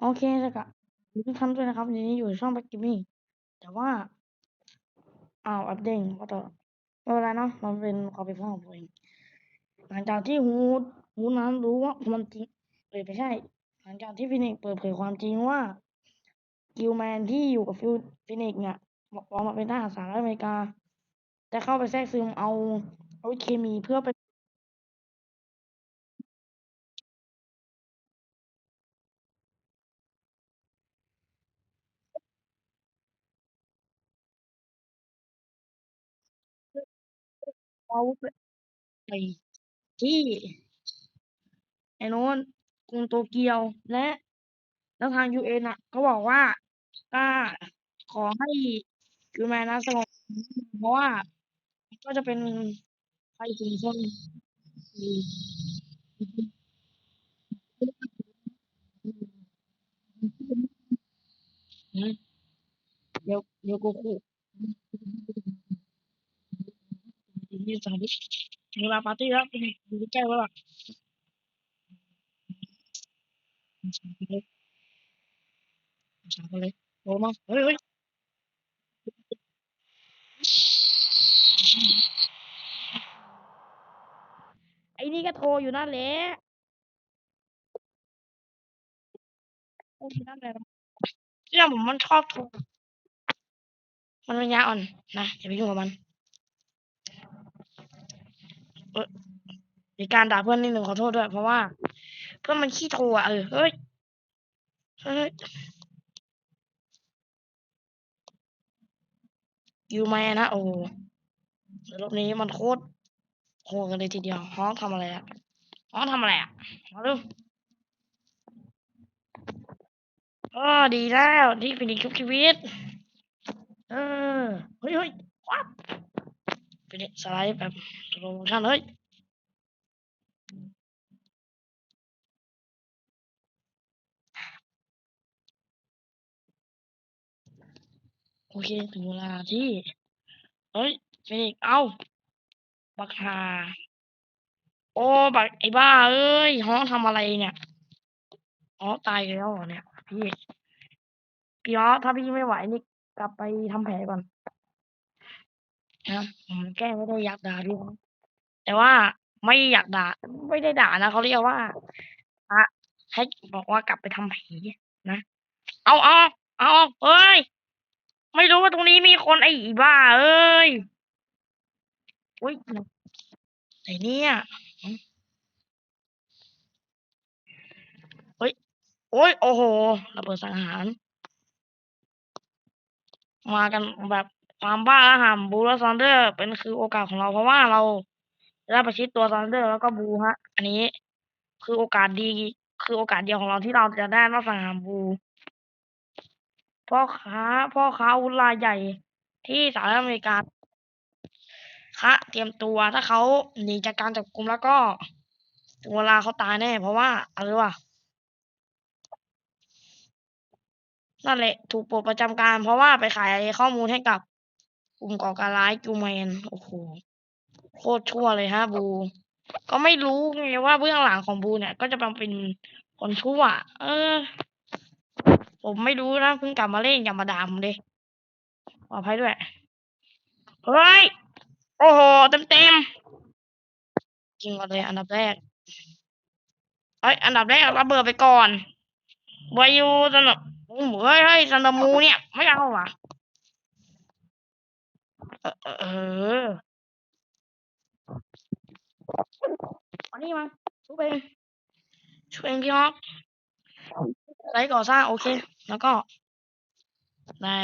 โอเคแล้วก็ทุกท่านด้วยนะครับวันนี้อยู่ช่องแบ็กกิมมี่แต่ว่าอ้าวอัปเดตก็ต่อไม่เป็นไรเนาะมันเป็นความผิดพลาดของผมเองหลังจากที่ฮูดฮูดนั้นรู้ว่ามันจริงเลยไม่ใช่ หลังจากที่ฟินิกเปิดเผยความจริงว่ากิลแมนที่อยู่กับฟิวฟินิกเนี่ยบอกว่ามาเป็นทหารสหรัฐอเมริกา แต่เข้าไปแทรกซึมเอาอาวุธเคมีเพื่อไป เอาไปที่ไอ้โน้นกรุงโตเกียวและแล้วทางยูเอ็นอะเขาบอกว่าก็ขอให้คือแมนนะสงบเพราะว่า ก็จะเป็นภัยสูงชนเดี๋ยวเดี๋ยวกู ขู่ที่สามที่เวลาปาร์ตี้แล้วคุณดูใกล้ว่าแบบช้าไปเลยช้าไปเลยโอ้มาเฮ้ยเฮ้ยไอ้นี่ก็โทรอยู่นั่นแหละโทรอยู่นั่นแหละเรื่องผมมันชอบโทรมันเป็นยาอ่อนนะอย่าไปยุ่งกับมัน มีการด่าเพื่อนนิดหนึ่งขอโทษด้วย เพราะว่า เพื่อนมันขี้โทรอะเออเฮ้ยเฮ้ยยูแมนนะโอ้รอบนี้มันโคตรโหดกันเลยทีเดียวฮ้องทำอะไรอะฮ้องทำอะไรอะมาดูก็ดีแล้วที่ฟินิกชุบชีวิต เออเฮ้ยเฮ้ยวับฟินิกสไลด์แบบ โลโมชั่นเฮ้ยโอเค ถึงเวลาที่ เฮ้ยฟินิกเอาบักฮาโอ้บักไอ้บ้า เอ้ยฮ้องทำอะไรเนี่ยอ๋อตายแล้วเนี่ย พี่พี่อ๋อถ้าพี่ไม่ไหวนี่กลับไปทำแผลก่อนนะผมแก้ไม่ได้อยากด่าพี่ แต่ว่าไม่อยากด่า ไม่ได้ด่านะเขาเรียกว่าอะให้บอกว่ากลับไปทำแผลนะ เอาอ๋อเอาเอาเอ้ย ไม่รู้ว่าตรงนี้มีคนไอ้บ้า เอ้ยอุ้ยไหนเนี่ยเฮ้ยโอ้ยโอ้โหระเบิดสังหาร มากันแบบความบ้าระห่ำบูแลซันเดอร์ เป็นคือโอกาสของเราเพราะว่าเรา ได้ประชิดตัวซันเดอร์แล้วก็บูฮะ อันนี้คือโอกาสดี คือโอกาสเดียวของเราที่เราจะได้มาสังหารบูพ่อค้าพ่อค้าอาวุธราใหญ่ที่สหรัฐอเมริกาคะเตรียมตัวถ้าเขาหนีจากการจับกลุมแล้วก็ถึงเวลาเขาตายแน่ เพราะว่าอะไรวะนั่นแหละ ถูกปลดประจำการ เพราะว่าไปขายข้อมูลให้กับกลุ่มก่อการร้ายกิวแมนโอ้โห โคตรชั่วเลยฮะบู ก็ไม่รู้ไงว่าเบื้องหลังของบูเนี่ย ก็จะเป็นคนชั่ว เออ ผมไม่รู้นะเพิ่งกลับมาเล่นอย่ามาด่าผมเลยขออภัยด้วย เฮ้ย โอ้โห เต็มเต็มจริงก่อนเลยอันดับแรกเอ้ย อันดับแรกระเบิดไปก่อนวายูสนบเฮ้ยเฮ้ยสนมูเนี่ย ไม่เอาว่ะ เออเอันนี้มาช่วยเองช่วยเองพี่ฮอกไรก่อสร้างโอเค แล้วก็ได้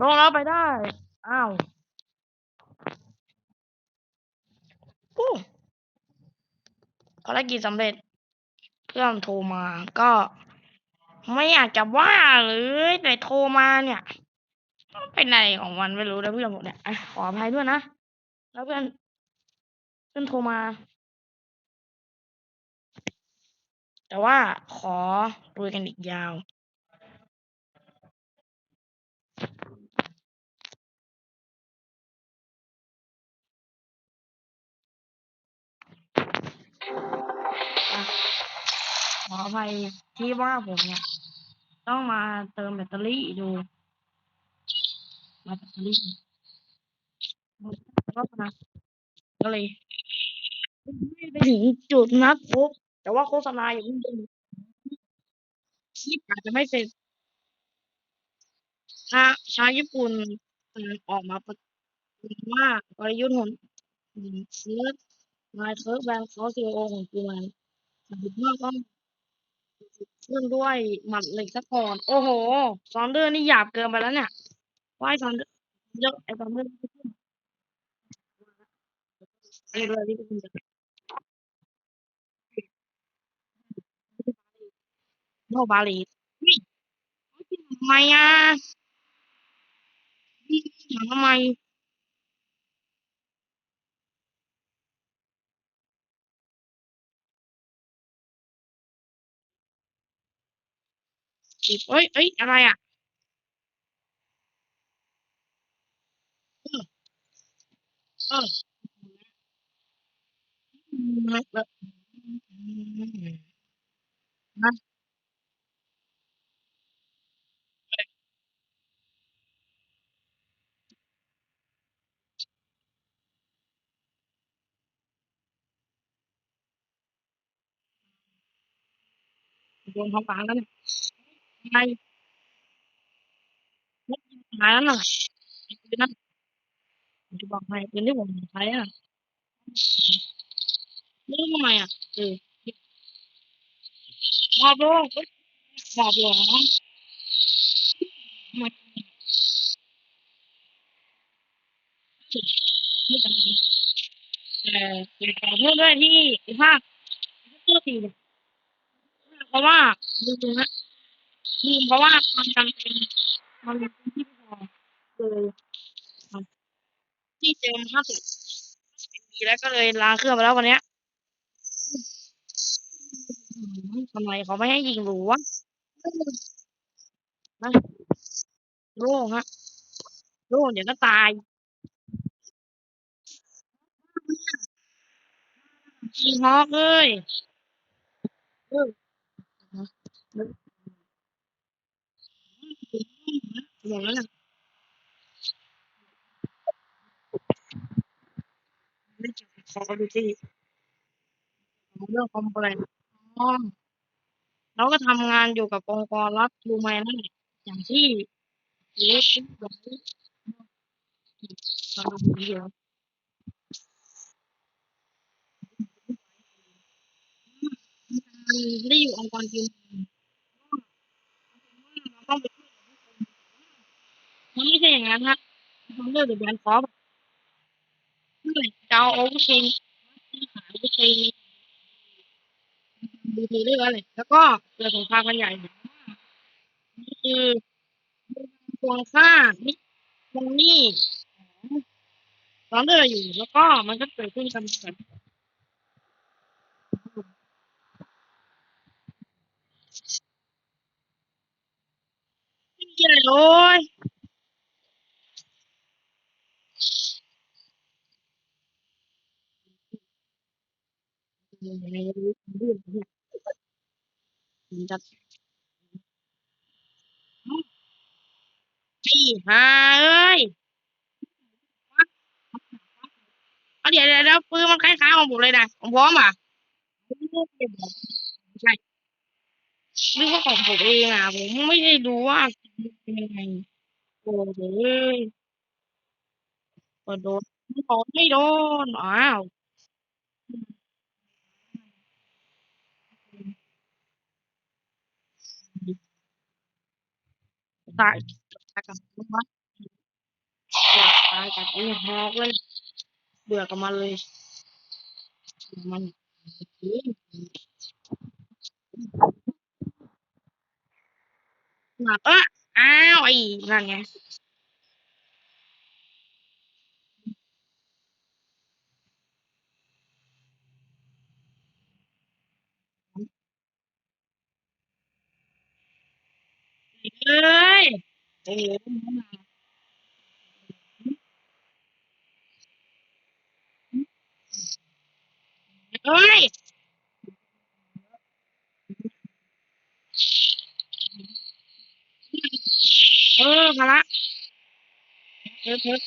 ลงแล้วไปได้ อ้าวอู้ภารกิจสำเร็จ เพื่อนโทรมาก็ ไม่อยากจะว่าเลยแต่โทรมาเนี่ยเป็นอะไรของมันไม่รู้นะเพื่อนผมเนี่ยขออภัยด้วยนะ แล้วเพื่อน เพื่อนโทรมา แต่ว่าขอรุยกันอีกยาวอ๋ออภัยที่ว่าผมเนี่ย ต้องมาเติมแบตเตอรี่ดู มาแบตเตอรี่ก็นะก็เลย ไม่ไปถึงจุดนัดพบแต่ว่าโฆษณาอย่างนี้คลิปอาจจะไม่เสร็จชาชาวญี่ปุ่นออกมาประกาศว่ากลยุทธ์ของเซิร์ชนายเคิร์ฟแบงค์เขาซีโอของกูมันบุกมากก็ขึ้นด้วยหมัดเหล็กซะก่อน โอ้โห ซอนเดอร์นี่หยาบเกินไปแล้วเนี่ยว่ายซอนเดอร์เยอะไอ้ซอนเดอร์ไม่เลยที่คุณจะโน บาลีนี่ทำไมอะนี่ถามทำไม เอ้ยเอ้ยอะไรอะเออเออนท้องฟ้าแล้วเนี่ยอะไรไม่หายแล้วน่ะคือนั่นผมจะบอกให้เป็นที่ผมใช้อะไม่รู้ทำไมอะเออหอบลงหอบลงทำไมไม่จำเป็นแต่แต่ขอโทษด้วยที่ภาคเสื้อสีเนี่ย ราะว่าลืมนะลืมเพราะว่ามันจำเป็นมันเป็นที่พอเลยที่เจมห้าสิบปีแล้วก็เลยลางเครื่องไปแล้ววันเนี้ยทำไมเขาไม่ให้ยิงหรูวะนะโล่งฮะโล่งเดี๋ยวก็ตายยิงฮอกเลย เออหมดแล้วนะไม่จับคอดูสิเรื่องคอมเพลนอ๋อเราก็ทำงานอยู่กับองค์กรรัฐรู้ไหมนั่นแหละอย่างที่เล็กบอกเราเดียวไม่ได้อยู่องค์กรจริงเราต้องไป มันไม่ใช่อย่างนั้นฮะมันเลื่อกแต่แบรนคอร์เมื่อไหร่จะเอาโอเวอร์เชนขายโอเวอร์เชนดูทีเรื่อยเลยแล้วก็เกิดสงครามกันใหญ่นี่คือโครงค่านี่ตรงนี้ร้อนเรืออยู่ แล้วก็มันก็เกิดขึ้นกันแบบไม่มีอะไรเลย ในเรื่องเนี่ยมันจะจี้หาเอ้ยเอาเดี๋ยวเดี๋ยวเดี๋ยวปืนมันคล้ายๆของผมเลยนะของพร้อมอะไม่ใช่นึกว่าของผมเองอะ ผมไม่ได้รู้ว่าเป็นยังไงโอ้โหก็โดนโดนไม่โดนอ้าว ตายตายกับมันว Nice. Oh, hello. Okay.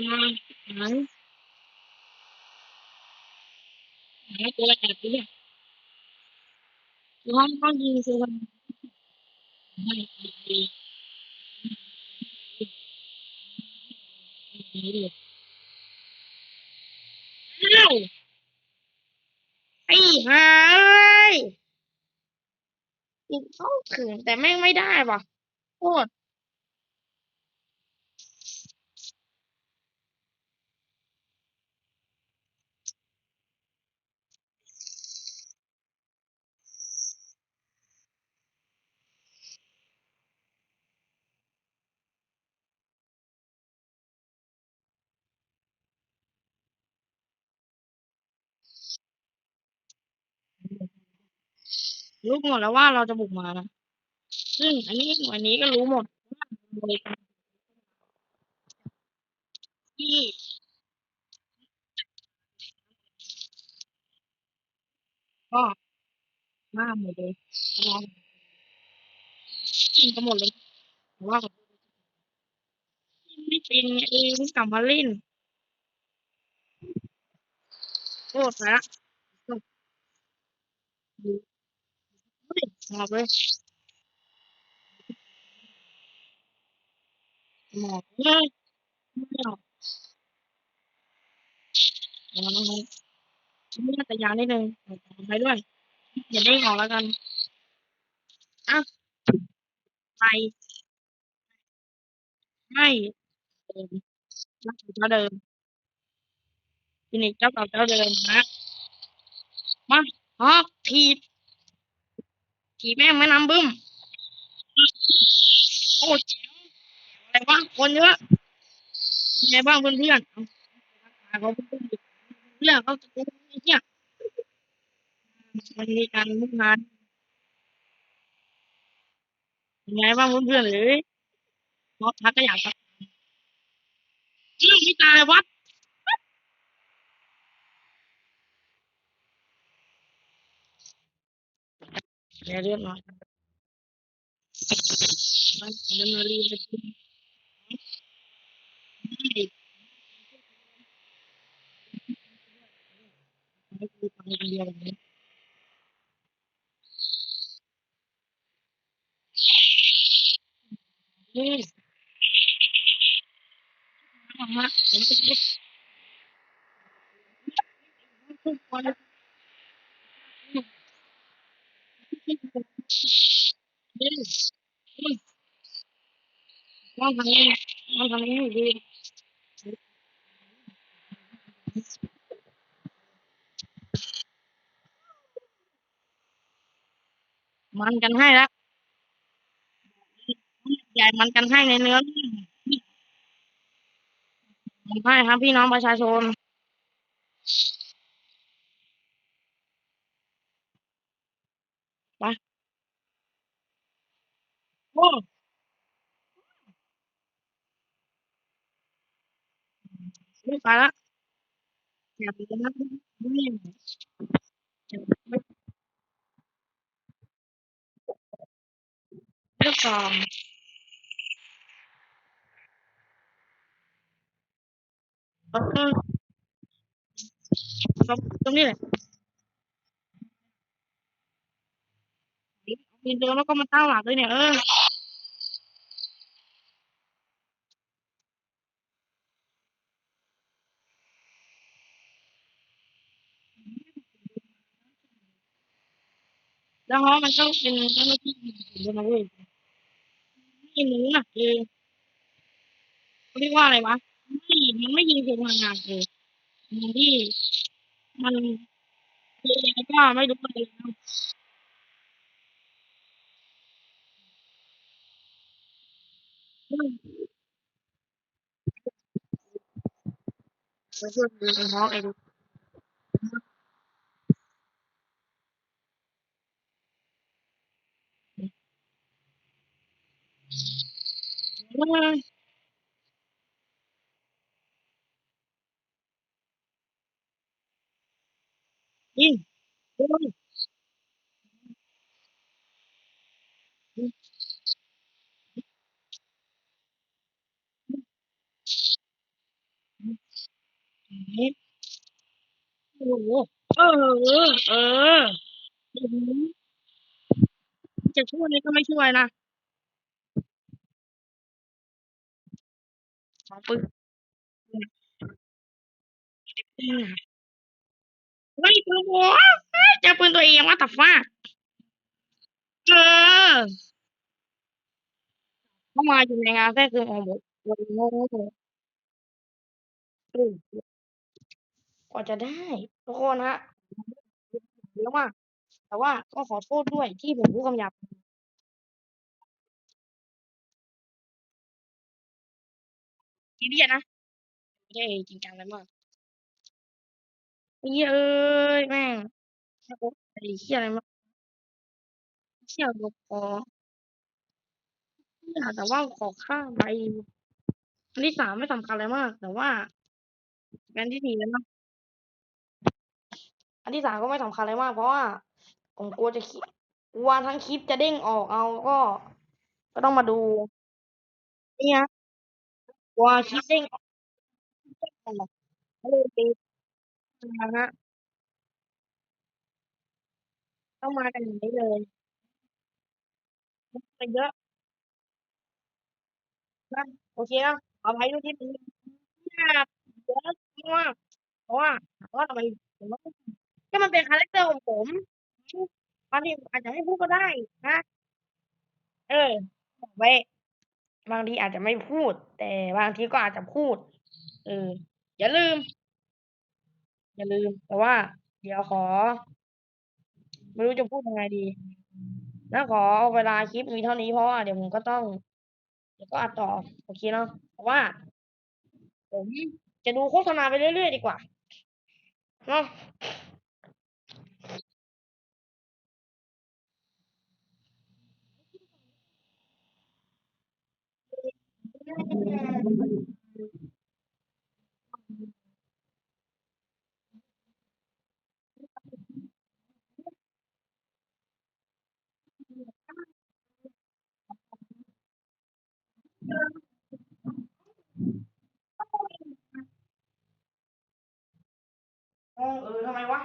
นมาไหนไหนตัวอะไรแอบไปเนี่ย กินข้าวไอ้ห่าเอ้ยยิงเข้าถึงแต่แม่งไม่ได้ว่ะโคตร รู้หมดแล้วว่าเราจะบุกมานะซึ่งอันนี้วันนี้ก็รู้หมดโดยการที่ก็มาหมดเลยลองกินกันหมดเลยว่าไม่เป็นไงเองกลับมาเล่นโคตรละเฮ้ยห มอบเลยหมอบเลยไม่ออกเดี๋ยวนะไม่น่าจะยาวนิดนึงไปด้วยอย่าเด้งอกแล้วกันอะไปไม่เดิมรักเจ้าเดิมฟินิกเจ้าเก่าเจ้าเดิมนะมาฮะที ผีแม่งไม่น้ำบึ้มโอ้เจ๋งอะไรวะคนเยอะยังไงบ้างเพื่อนเพื่อนเขาเพื่อนเพื่อนเขาจะรู้เนี่ยมันมีการมุ่งงานยังไงบ้างเพื่อนเพื่อนหรือเพราะทักก็อยากทักชื่อไม่ตายวัด ยวแบบนี้นี่ มันกันให้ล้วใหญ่มันกันให้ในเนื้อมันให้ครับพี่น้องประชาชน โอ้ไม่ไปละอย่าไปนะนี่เรื่องก่อนเออตรงตรงนี้ แหละมีเดินแล้วก็มาตั้งหลักเลยเนี่ยเออแล้วฮอมันต้องเป็นเจ้าหน้าที่อยู่นะเว้ยไม่รู้นะเออเขาเรียกว่าอะไรวะไม่มันไม่ยิงเสียงพลังานเลยมันที่มันคืออะไรก็ไม่รู้เลยนะเพื่อนเพื่อนดูไอ้ฮ อไอ้ดูมายิงยิงโอ้โหเออ เอออืมจะช่วยนี่ก็ไม่ช่วยนะ ของปืนอืม เฮ้ยปืนหัวเฮ้ยเจอปืนตัวเองว่าแต่ฟ้าเออเข้ามาอยู่ในงานแทรกซึมของผมวันโง่ๆอืมกว่าจะได้ ทุกคนฮะเยอะมากแต่ว่าก็ขอโทษด้วยที่ผมพูดคำหยาบีเดียนะไม่ได้จริงจังอะไรมากไอ้เหี้เอ้ยแม่งไอ้เหี้ยอะไรมาเหี้ยก็พอเหี้ยแต่ว่าขอค่าใบอันที่สามไม่สำคัญอะไรมาก แต่ว่าอันที่สี่แล้วเนาะอันที่สามก็ไม่สำคัญอะไรมาก เพราะว่าผมกลัวจะคลิปกลัวทั้งคลิปจะเด้งออกเอาก็ ก็ต้องมาดูเนี่ย กลัวคลิปเด้งออกก็ไปนะฮะต้องมากันอย่างนี้เลยไปเยอะนะโอเคนะเอาไว้ดูคลิปนี้นะเยอะมากเพราะว่าเพราะว่าทำไมผมว่าก็มันเป็นคาแรคเตอร์ของผมบางทีอาจจะไม่พูดก็ได้นะเออไว้ บางทีอาจจะไม่พูด แต่บางทีก็อาจจะพูด เออ อย่าลืม อย่าลืม แต่ว่า เดี๋ยวขอ ไม่รู้จะพูดยังไงดีนะขอเวลาคลิปมีเท่านี้เพราะว่าเดี๋ยวผมก็ต้อง เดี๋ยวก็อัดต่อโอเคเนาะเพราะว่า ผมจะดูโฆษณาไปเรื่อยๆดีกว่าเนาะ เออเออทำไมวะ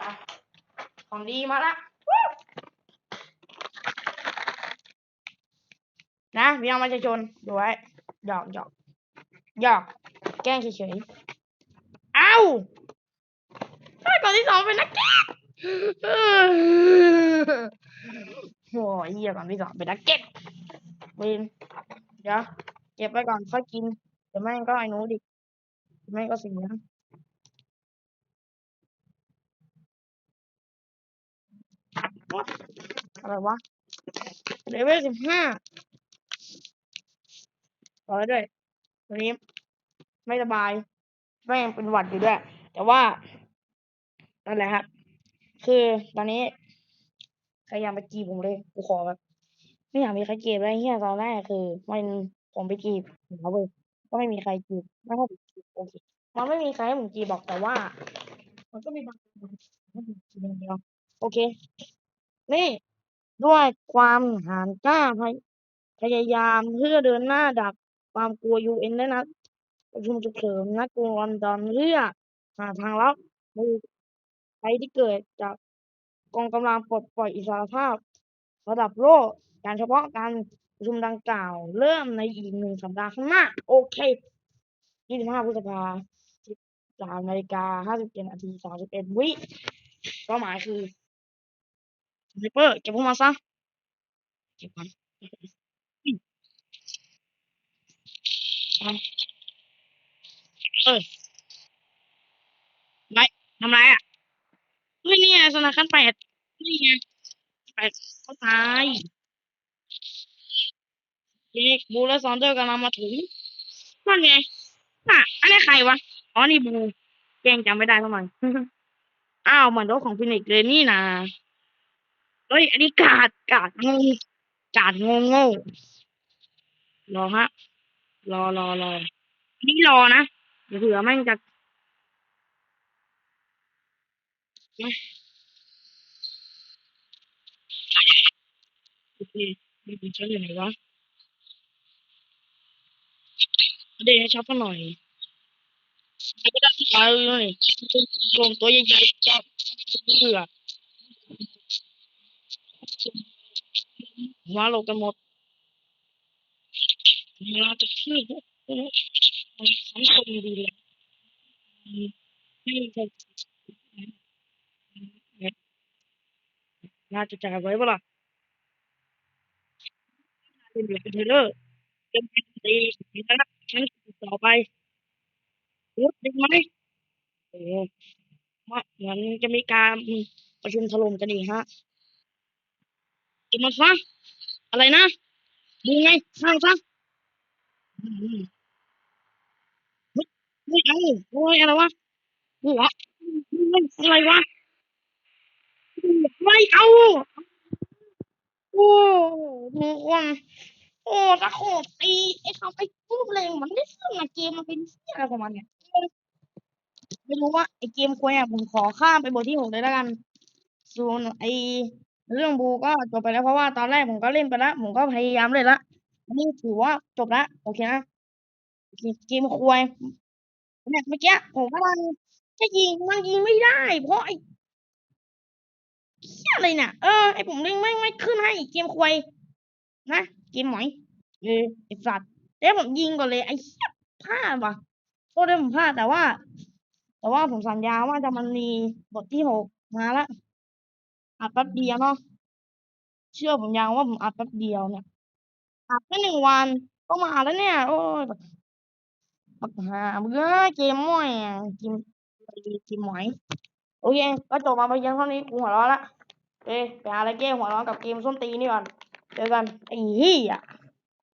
อะของดีมาละนะ พี่น้องประชาชนดูไว้หยอกหยอกหยอก แกล้งเฉยๆ เอ้าไอ้ก่อนที่สองเป็นนักเก็ตโอ้ยเหี้ยก่อนที่สองเป็นนักเก็ตเวนเดี๋ยวเก็บไว้ก่อนค่อยกิน เดี๋ยวแม่งก็ไอ้หนูดิแม่งก็เสียอะไรวะเลเวลสิบห้า ต่อเลยด้วยวันนี้ ไม่สบาย แม่งเป็นหวัดอยู่ด้วย แต่ว่านั่นแหละครับ คือตอนนี้ใครอยากไปจีบผมเลยกูขอแบบไม่อยากมีใครจีบเลยเฮียตอนแรกคือมันผมไปจีบเขาเว้ยก็ไม่มีใครจีบไม่ให้ผมจีบโอเคมันไม่มีใครให้ผมจีบบอกแต่ว่า มันก็มีบางคนจีบอย่างเดียวโอเค นี่ด้วยความหานกล้าพยพยายามเพื่อเดินหน้าดับ ความกลัวยูเอ็นได้นัดประชุมฉุกเฉินนัดกรุงลอนดอนเพื่อหาทางลับมือภัยที่เกิดจากกองกำลังปลดปล่อยอิสรภาพ ระดับโลกการเฉพาะการประชุมดังกล่าว เริ่มในอีกหนึ่งสัปดาห์ข้างหน้า โอเค 25พฤษภา13นาฬิกา57นาที31วิเป้าหมายคือสไนเปอร์เก็บพวกมันซะเก็บมัน เออไรทำไรอะเฮ้ยเนี่ยสนาขั้นแปดนี่ไงแปดเขาตายเด็กบูและซอนเดอร์กำลังมาถึงว่าไงน่ะอันนี้ใครวะ อ๋อ นี่บูเก่งจำไม่ได้เท่าไหร่อ้าวเหมือนรถของฟินิกเลยนี่นะเฮ้ย อันนี้กาดกาดงงกาดงงงรอฮะ รอรอรอ นี่รอนะเดี๋ยวเผื่อแม่งจะโอเคมีคนชักอยู่ไหนวะเดี๋ยวให้ชักกันหน่อยไม่ได้ตาเลยโกงตัวใหญ่ๆจับเบื่อมาโลกันหมด มาจะชื่อมันสังคมดีเลยไม่มีใครน่าจะจ่ายไว้ปะล่ะเป็นเทเลอร์เป็นตีมีคณะชั้นต่อไปรู้ดีไหมโอ้มาเหมือนจะมีการประชุมถล่มกันอีกฮะกินมันซะอะไรนะดูไงสร้างซะ อืมไม่เอา โอ้ยอะไรวะ หัวอะไรวะ ไม่เอา โอ้ทุกคนโอ้ตะโขบตีไอ้คำไอ้พูดเลยมันได้ซึ่งอะเกมมันเป็นเหี้ยอะไรของมันเนี่ย ไม่รู้ว่าไอ้เกมควยอะผมขอข้ามไปบทที่หกเลยแล้วกัน ส่วนไอ้เรื่องบูก็จบไปแล้วเพราะว่าตอนแรกผมก็เล่นไปแล้วผมก็พยายามเล่นละ นนี้ถือว่าจบละโอเคนะเกมควยเนี่ยเมื่อกี้ผมกำลังจะยิงมันยิงไม่ได้ เพราะไอ้เหี้ยอะไรเนี่ยเออไอ้ผมเล่นไม่ไม่ขึ้นให้เกมควยนะเกมหมอยเออไอ้สัตว์เดี๋ยวผมยิงก่อนเลยไอ้เหี้ยพลาดว่ะโทษด้วยผมพลาดแต่ว่า แต่ว่าผมสัญญาว่าจะมันมีบทที่หกมาละอัดแป๊บเดียวเนาะเชื่อผมยังว่าผมอัดแป๊บเดียวเนี่ย อัดแค่หนึ่งวันก็มาแล้วเนี่ย โอ้ยปัญหาเบื่อเกมม่อยอะเกมเกมหมอย โอเค ก็จบมาไปยังเท่านี้กูหัวร้อนละเอ้ไปหาอะไรแก้หัวร้อนกับเกมส้นตีนนี่ก่อน เจอกันไอ้เหี้ย